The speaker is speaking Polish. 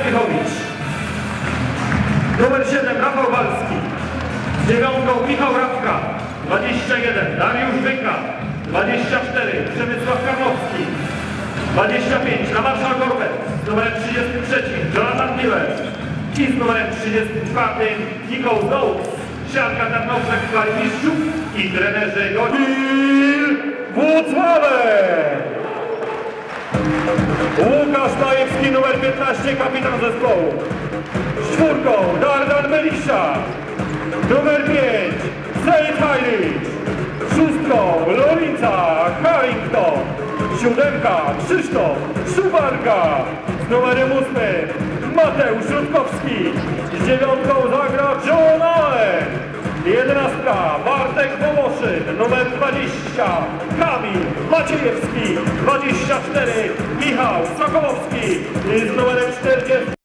Wojciechowicz. Numer 7 Rafał Walski. Z dziewiątką Michał Rabka. 21 Dariusz Wyka. 24 Przemysław Karnowski. 25 na Marszał Gorbet. Z numerem 33 Jonathan Miller. I z numerem 34 Nikoł Zołks. Siatka Tarnowczak w Mistrzów i trenerzy Godzin Włocławek. Łukasz Majewski, numer 15, kapitan zespołu. Z czwórką Dardan Melisza. Numer 5 Sejt Heinrich. Szóstką Lolica Harrington. Siódemka Krzysztof Szubarka. Z numerem 8 Mateusz Rutkowski. Z dziewiątką zagra John Allen. Jedenastka 20 Kamil Maciejewski, 24 Michał Sokołowski. Z numerem 40